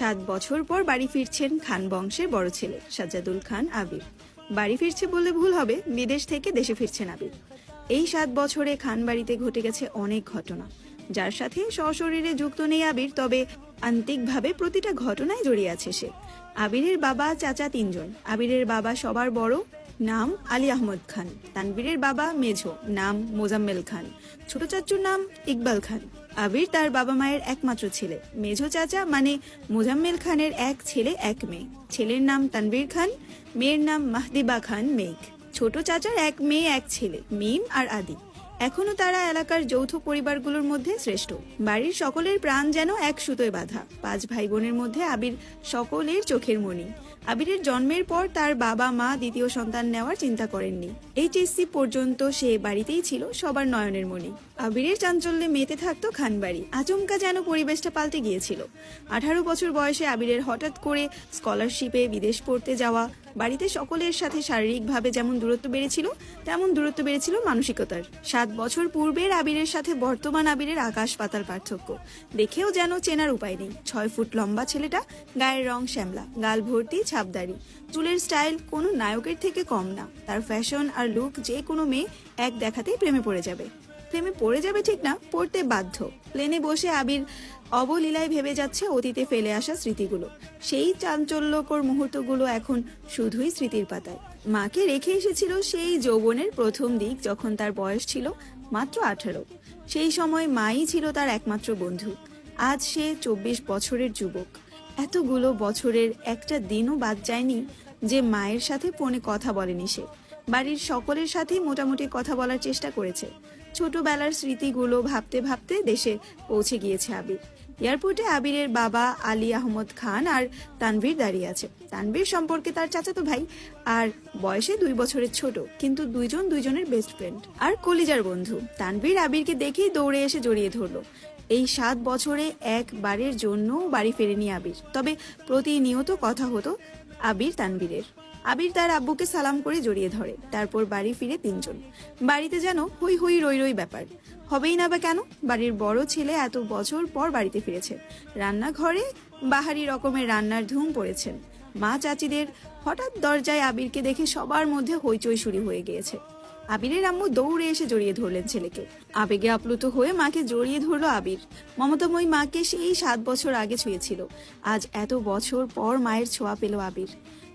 সাত বছর পর বাড়ি ফিরছেন খান বংশের বড় ছেলে সাজ্জাদুল খান আবির। বাড়ি ফিরছে বলে ভুল হবে, বিদেশ থেকে দেশে ফিরছেন আবির। এই সাত বছরে খান বাড়িতে ঘটে গেছে অনেক ঘটনা। যার সাথে সশরীরে যুক্ত নেই আবির, তবে আন্তিকভাবে প্রতিটা ঘটনায় জড়িয়ে আছে সে। আবিরের বাবা, চাচা তিনজন। আবিরের বাবা সবার বড় নাম আলী আহমদ খান। তানবীরের বাবা মেঝো, নাম মোজাম্মেল খান। ছোট চাচুর নাম ইকবাল খান। আবির তার বাবা মায়ের একমাত্র ছেলে। মেঝো চাচা মানে মোজাম্মেল খানের এক ছেলে, এক মেয়ে। ছেলের নাম তানবীর খান, মেয়ের নাম মাহদিবা খান মেঘ। ছোট চাচার এক মেয়ে, এক ছেলে, মিম আর আদি। এখনও তারা এলাকার যৌথ পরিবারগুলোর মধ্যে শ্রেষ্ঠ। বাড়ির সকলের প্রাণ যেন এক সুতোয় বাঁধা। পাঁচ ভাই বোনের মধ্যে আবির সকলের চোখের মণি। আবিরের জন্মের পর তার বাবা মা দ্বিতীয় সন্তান নেওয়ার চিন্তা করেননি। এইচএসসি পর্যন্ত সে বাড়িতেই ছিল সবার নয়নের মণি আবিরের চাঞ্চল্যে মেতে থাকতো খানবাড়ি। আচমকা যেন পরিবেশটা পাল্টে গিয়েছিল। আঠারো বছর বয়সে আবিরের হঠাৎ করে স্কলারশিপে বিদেশ পড়তে যাওয়া, বাড়িতে সকলের সাথে শারীরিকভাবে যেমন দূরত্ব বেড়েছিল, তেমন দূরত্ব বেড়েছিল মানসিকতার। সাত বছর পূর্বের আবিরের সাথে বর্তমান আবিরের আকাশ পাতাল পার্থক্য। দেখেও যেন চেনার উপায় নেই। ছয় ফুট লম্বা ছেলেটা, গায়ের রং শ্যামলা, গাল ভর্তি ছাপদারি চুলের স্টাইল কোনো নায়কের থেকে কম না। তার ফ্যাশন আর লুক যে কোনো মেয়ে এক দেখাতেই প্রেমে পড়ে যাবে। প্রেমে পড়ে যাবে ঠিক না, পড়তে বাধ্য। প্লেনে বসে আবির অবলীলায় ভেবে যাচ্ছে অতীতে ফেলে আসা স্মৃতিগুলো। সেই চাঞ্চল্যকর মুহূর্তগুলো এখন শুধুই স্মৃতির পাতায়। মাকে রেখে এসেছিল সেই যৌবনের প্রথম দিক যখন তার বয়স ছিল মাত্র আঠারো। সেই সময় মাই ছিল তার একমাত্র বন্ধু। আজ সে চব্বিশ বছরের যুবক। এতগুলো বছরের একটা দিনও বাদ যায়নি যে মায়ের সাথে ফোনে কথা বলেনি সে। বাড়ির সকলের সাথেই মোটামুটি কথা বলার চেষ্টা করেছে। ছোটবেলার স্মৃতিগুলো ভাবতে ভাবতে দেশে পৌঁছে গিয়েছে আবির। এয়ারপোর্টে আবিরের বাবা আলী আহমদ খান আর তানভীর দাঁড়িয়ে আছে। তানভীর সম্পর্কে তার চাচাতো ভাই আর বয়সে দুই বছরের ছোট, কিন্তু দুইজন দুইজনের বেস্ট ফ্রেন্ড আর কলিজার বন্ধু। তানভীর আবিরকে দেখেই দৌড়ে এসে জড়িয়ে ধরলো। এই সাত বছরে একবারের জন্য বাড়ি ফেরেনি আবির। তবে প্রতিনিয়ত কথা হতো আবির তানবীরের আবির তার আব্বুকে সালাম করে জড়িয়ে ধরে, তারপর বাড়ি ফিরে তিনজন। বাড়িতে যেন হই হই রই রই ব্যাপার। হবেই না বা কেন? বাড়ির বড় ছেলে এত বছর পর বাড়িতে ফিরেছে। রান্নাঘরে বাহারি রকমের রান্নার ধুম পড়েছেন মা চাচিদের হঠাৎ দরজায় আবিরকে দেখে সবার মধ্যে হইচই শুরু হয়ে গিয়েছে। আবিরের আম্মু দৌড়ে এসে জড়িয়ে ধরলেন ছেলেকে। আবেগে আপ্লুত হয়ে মাকে জড়িয়ে ধরল আবির। মমতাময়ী মাকে সেই সাত বছর আগে ছুঁয়েছিল। আজ এত বছর পর মায়ের ছোঁয়া পেল আবির।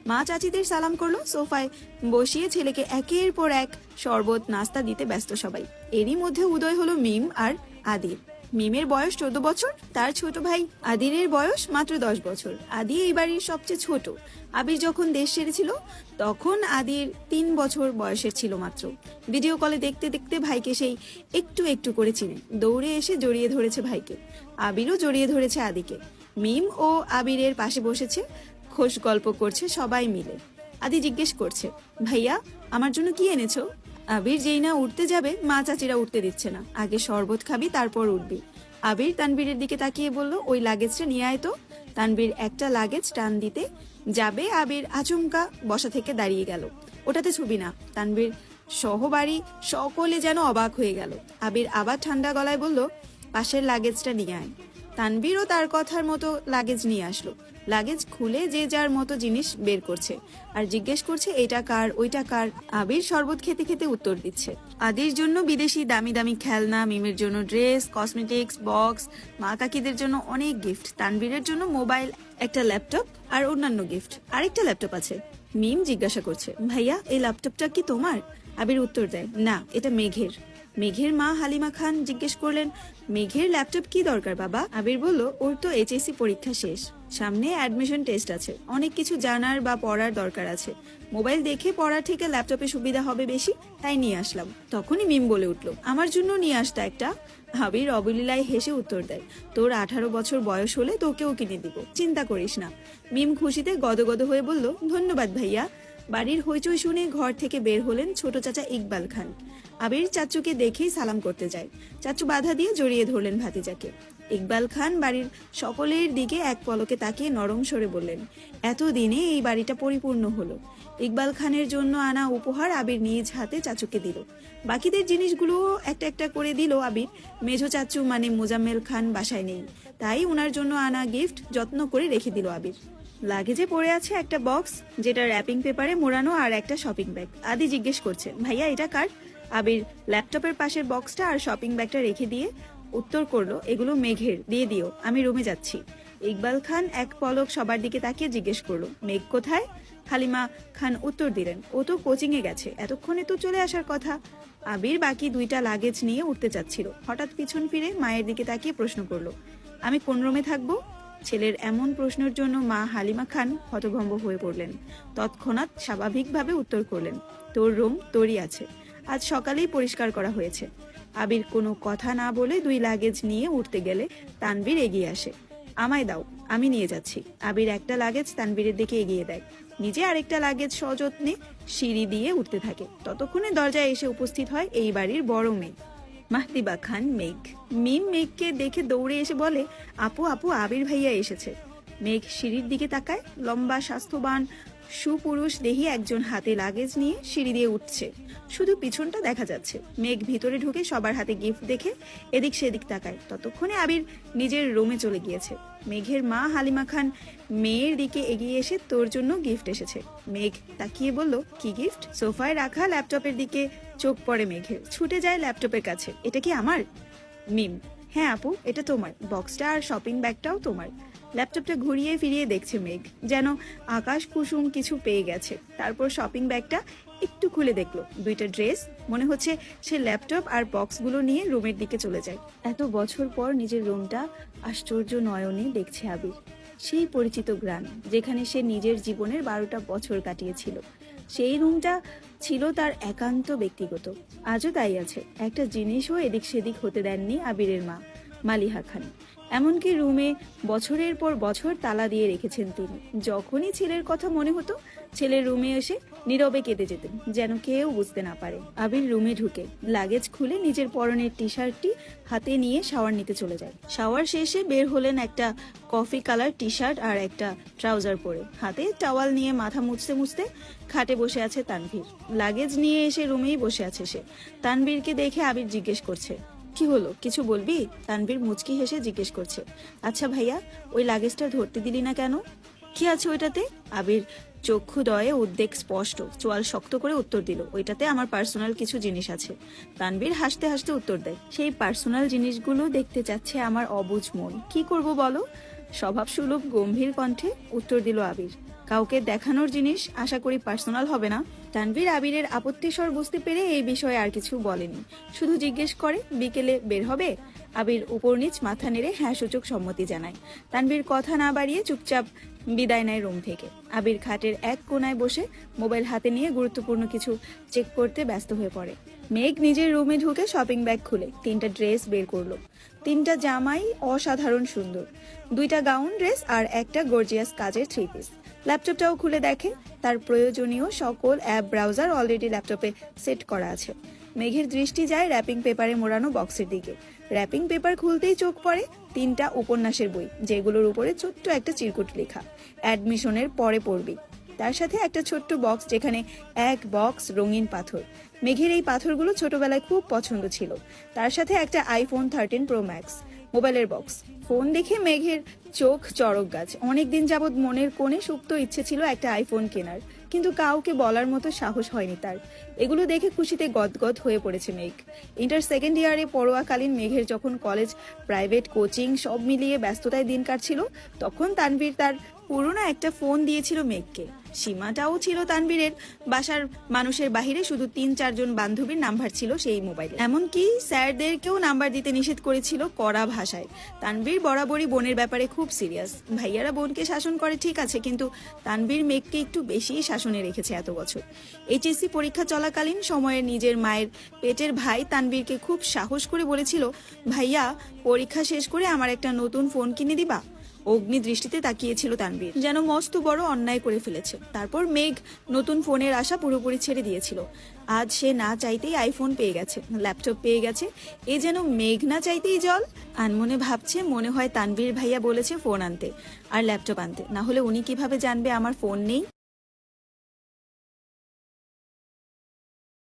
মা চাচিদের সালাম করল, সোফায় বসিয়ে ছেলেকে একের পর এক শরবত, নাস্তা দিতে ব্যস্ত সবাই। এরই মধ্যে উদয় হলো মিম আর আদির মিমের বয়স চোদ্দ বছর, তার ছোট ভাই আদিরের বয়স মাত্র দশ বছর। আদি এই বাড়ির সবচেয়ে ছোট। আবির যখন দেশ ছেড়েছিল, তখন আদির তিন বছর বয়সের ছিল মাত্র। ভিডিও কলে দেখতে দেখতে ভাইকে সেই একটু একটু করে চিনে। দৌড়ে এসে জড়িয়ে ধরেছে ভাইকে। আবিরও জড়িয়ে ধরেছে আদিকে। মিম ও আবিরের পাশে বসেছে, খোশ গল্প করছে সবাই মিলে। আদি জিজ্ঞেস করছে, ভাইয়া, আমার জন্য কি এনেছো? আবির যেই না উঠতে যাবে, মা চাচিরা উঠতে দিচ্ছে না। আগে শরবত খাবি, তারপর উঠবি আবির তানবীরের দিকে তাকিয়ে বলল, ওই লাগেজটা নিয়ে আয় তো। তানবীর একটা লাগেজ টান দিতে যাবে, আবির আচমকা বসা থেকে দাঁড়িয়ে গেল। ওটাতে ছবি না। তানবীর সহবাড়ি সকলে যেন অবাক হয়ে গেল। আবির আবার ঠান্ডা গলায় বলল, পাশের লাগেজটা নিয়ে আয়। তানবীরও তার কথার মতো লাগেজ নিয়ে আসলো। লাগেজ খুলে যে যার মতো জিনিস বের করছে। আর জিজ্ঞেস করছে এটা কার, ওইটা কার? আবির শরবত খেতে খেতে উত্তর দিচ্ছে, আদির জন্য বিদেশি দামি দামি খেলনা, মিমের জন্য ড্রেস, কসমেটিক্স, বক্স, মা কাকিদের জন্য অনেক গিফট তানবীরের জন্য মোবাইল, একটা ল্যাপটপ আর অন্যান্য গিফট, আরেকটা ল্যাপটপ আছে। মিম জিজ্ঞাসা করছে, ভাইয়া, এই ল্যাপটপটা কি তোমার? আবির উত্তর দেয়, না, এটা মেঘের। মেঘের মা হালিমা খান জিজ্ঞেস করলেন, মেঘের ল্যাপটপ কি দরকার বাবা? আবির বলল, ওর তো এইচএসসি পরীক্ষা শেষ। সামনে অ্যাডমিশন টেস্ট আছে। অনেক কিছু জানার বা পড়ার দরকার আছে। মোবাইল দেখে পড়ার থেকে ল্যাপটপে সুবিধা হবে বেশি, তাই নিয়ে আসলাম। তখনই মিম বলে উঠল, আমার জন্য নিয়ে আসতা একটা। আবির অবলীলায় হেসে উত্তর দেয়, তোর আঠারো বছর বয়স হলে তোকেও কিনে দিব, চিন্তা করিস না। মিম খুশিতে গদগদ হয়ে বলল, ধন্যবাদ ভাইয়া। বাড়ির হইচই শুনে ঘর থেকে বের হলেন ছোট চাচা ইকবাল খান। আবির চাচুকে দেখেই সালাম করতে যায়। চাচু বাধা দিয়ে জড়িয়ে ধরলেন ভাতিজাকে। ইকবাল খান বাড়ির সকলের দিকে এক পলকে তাকিয়ে নরম সরে বললেন, এতদিনে এই বাড়িটা পরিপূর্ণ হলো। ইকবাল খানের জন্য আনা উপহার আবির নিজ হাতে চাচুকে দিল। বাকিদের জিনিসগুলো একটা একটা করে দিল আবির। মেঝো চাচু মানে মোজাম্মেল খান বাসায় নেই। তাই ওনার জন্য আনা গিফট যত্ন করে রেখে দিল আবির। লাগেজে পড়ে আছে একটা বক্স যেটা র্যাপিং পেপারে মোড়ানো আর একটা শপিং ব্যাগ। আদি জিজ্ঞেস করছে, ভাইয়া, এটা কার? আবির, ল্যাপটপের পাশের বক্সটা আর শপিং ব্যাগটা রেখে দিয়ে উত্তর করল, এগুলো মেঘের, দিয়ে দিও, আমি রুমে যাচ্ছি। ইকবাল খান এক পলক সবার দিকে তাকিয়ে জিজ্ঞেস করল, মেঘ কোথায়? হালিমা খান উত্তর দিলেন, ও তো কোচিং এ গেছে, এতক্ষণে তো চলে আসার কথা। আবির বাকি দুইটা লাগেজ নিয়ে উঠতে চাচ্ছিল। হঠাৎ পিছন ফিরে মায়ের দিকে তাকিয়ে প্রশ্ন করল, আমি কোন রুমে থাকব? ছেলের এমন প্রশ্নের জন্য মা হালিমা খান হতভম্ব হয়ে পড়লেন। তৎক্ষণাৎ স্বাভাবিকভাবে উত্তর করলেন, তোর রুম তোরই আছে। আজ সকালেই পরিষ্কার করা হয়েছে। আবির কোনো কথা না বলে দুই লাগেজ নিয়ে উঠতে গেলে তানবীর এগিয়ে আসে। আমায় দাও, আমি নিয়ে যাচ্ছি। আবির একটা লাগেজ তানবীরের দিকে এগিয়ে দেয়। নিজে আরেকটা লাগেজ সযত্নে সিঁড়ি দিয়ে উঠতে থাকে। ততক্ষণে দরজায় এসে উপস্থিত হয় এই বাড়ির বড় মেয়ে। মাহতিবা খান মেঘ। মিম মেঘকে দেখে দৌড়ে এসে বলে, আপু আপু, আবির ভাইয়া এসেছে। মেঘ সিঁড়ির দিকে তাকায়, লম্বা স্বাস্থ্যবান সুপুরুষ দেহি একজন হাতে লাগেজ নিয়ে সিঁড়ি দিয়ে উঠছে। শুধু পিছনটা দেখা যাচ্ছে। মেঘ ভিতরে ঢুকে সবার হাতে গিফট দেখে এদিক সেদিক তাকায়। ততক্ষণে আবির নিজের রুমে চলে গিয়েছে। মেঘের মা হালিমা খান মেয়ের দিকে এগিয়ে এসে তোর জন্য গিফট এসেছে। মেঘ তাকিয়ে বলল, কি গিফট? সোফায় রাখা ল্যাপটপের দিকে চোখ পড়ে মেঘের। ছুটে যায় ল্যাপটপের কাছে। এটা কি আমার? মিম। হ্যাঁ আপু, এটা তোমার। বক্সটা আর শপিং ব্যাগটাও তোমার। ল্যাপটপটা ঘুরিয়ে ফিরিয়ে দেখছে মেঘ। যেন আকাশ কুসুম কিছু পেয়ে গেছে। তারপর শপিং ব্যাগটা একটু খুলে দেখল। দুইটা ড্রেস, মনে হচ্ছে সে ল্যাপটপ আর বক্সগুলো নিয়ে রুমের দিকে চলে যায়। এত বছর পর নিজের রুমটা আশ্চর্য নয়নে দেখছে আবির। সেই পরিচিত গ্রাম, যেখানে সে নিজের জীবনের বারোটা বছর কাটিয়েছিল। সেই রুমটা ছিল তার একান্ত ব্যক্তিগত। আজও তাই আছে। একটা জিনিসও এদিক সেদিক হতে দেননি আবিরের মা, মালিহা খান। এমনকি রুমে বছরের পর বছর তালা দিয়ে রেখেছেন তিনি। যখনই ছেলের কথা মনে হতো, ছেলের রুমে এসে নীরবে কেঁদে যেতেন, যেন কেউ বুঝতে না পারে। আবির রুমে ঢুকে লাগেজ খুলে নিজের পরনের টি শার্টটি হাতে নিয়ে শাওয়ার নিতে চলে যায়। শাওয়ার শেষে বের হলেন একটা কফি কালার টি শার্ট আর একটা ট্রাউজার পরে। হাতে টাওয়াল নিয়ে মাথা মুছতে মুছতে খাটে বসে আছে তানভীর। লাগেজ নিয়ে এসে রুমেই বসে আছে সে। তানভীরকে দেখে আবির জিজ্ঞেস করছে কি হলো? কিছু বলবি? তানভীর মুচকি হেসে জিজ্ঞেস করছে। আচ্ছা ভাইয়া, ওই লাগেজটা ধরতে দিলি না কেন? কি আছে ওইটাতে? আবির চক্ষুদয়ে উদ্বেগ স্পষ্ট, চোয়াল শক্ত করে উত্তর দিল, ওইটাতে আমার পার্সোনাল কিছু জিনিস আছে। তানবীর হাসতে হাসতে উত্তর দেয়, সেই পার্সোনাল জিনিসগুলো দেখতে চাচ্ছে আমার অবুঝ মন। কি করব বলো? স্বভাব সুলভ গম্ভীর কণ্ঠে উত্তর দিল আবির কাউকে দেখানোর জিনিস আশা করি পার্সোনাল হবে না। তানভীর আবিরের আপত্তিস্বর বুঝতে পেরে এই বিষয়ে আর কিছু বলেনি। শুধু জিজ্ঞেস করে, বিকেলে বের হবে? আবির উপর নিচ মাথা নেড়ে হ্যাঁ সূচক সম্মতি জানায়। তানভীর কথা না বাড়িয়ে চুপচাপ বিদায় নেয় রুম থেকে। আবির খাটের এক কোনায় বসে মোবাইল হাতে নিয়ে গুরুত্বপূর্ণ কিছু চেক করতে ব্যস্ত হয়ে পড়ে। মেঘ নিজের রুমে ঢুকে শপিং ব্যাগ খুলে তিনটা ড্রেস বের করল। তিনটা জামাই অসাধারণ সুন্দর। দুইটা গাউন ড্রেস আর একটা গর্জিয়াস কাজের থ্রি পিস। ল্যাপটপটাও খুলে দেখে। তার প্রয়োজনীয় সকল অ্যাপ ব্রাউজার অলরেডি ল্যাপটপে সেট করা আছে। মেঘের দৃষ্টি যায় র্যাপিং পেপারে মোড়ানো বক্সের দিকে। র্যাপিং পেপার খুলতেই চোখ পড়ে তিনটা উপন্যাসের বই, যেগুলোর উপরে ছোট্ট একটা চিরকুট লেখা। অ্যাডমিশনের পরে পড়বি। তার সাথে একটা ছোট্ট বক্স যেখানে এক বক্স রঙিন পাথর। মেঘের এই পাথরগুলো ছোটবেলায় খুব পছন্দ ছিল। তার সাথে একটা আইফোন থার্টিন প্রো ম্যাক্স মোবাইলের বক্স। ফোন দেখে মেঘের চোখ চড়ক গাছ। অনেকদিন যাবৎ মনের কোণে সুপ্ত ইচ্ছে ছিল একটা আইফোন কেনার। কিন্তু কাউকে বলার মতো সাহস হয়নি তার। এগুলো দেখে খুশিতে গদগদ হয়ে পড়েছে মেঘ। ইন্টার সেকেন্ড ইয়ারে পড়ুয়াকালীন মেঘের যখন কলেজ, প্রাইভেট কোচিং সব মিলিয়ে ব্যস্ততায় দিন কাটছিল, তখন তানভীর তার পুরোনো একটা ফোন দিয়েছিল মেঘকে। সীমাটাও ছিল তানবীরের বাসার মানুষের বাহিরে শুধু তিন, চারজন বান্ধবীর নাম্বার ছিল সেই মোবাইলে। এমনকি স্যারদেরকেও নাম্বার দিতে নিষেধ করেছিল কড়া ভাষায়। তানবীর বরাবরই বোনের ব্যাপারে খুব সিরিয়াস। ভাইয়ারা বোনকে শাসন করে ঠিক আছে, কিন্তু তানবীর মেঘকে একটু বেশিই শাসনে রেখেছে এত বছর। এইচএসসি পরীক্ষা চলাকালীন সময়ে নিজের মায়ের পেটের ভাই তানবীরকে খুব সাহস করে বলেছিল, ভাইয়া, পরীক্ষা শেষ করে আমার একটা নতুন ফোন কিনে দিবা? অগ্নি দৃষ্টিতে তাকিয়েছিল তানবীর, যেন মস্ত বড় অন্যায় করে ফেলেছে। তারপর মেঘ নতুন ফোনের আশা পুরোপুরি ছেড়ে দিয়েছিল। আজ সে না চাইতেই আইফোন পেয়ে গেছে ল্যাপটপ পেয়ে গেছে। এ যেন মেঘ না চাইতেই জল। আনমনে ভাবছে, মনে হয় তানবীর ভাইয়া বলেছে ফোন আনতে, আর ল্যাপটপ আনতে। না হলে উনি কীভাবে জানবে আমার ফোন নেই?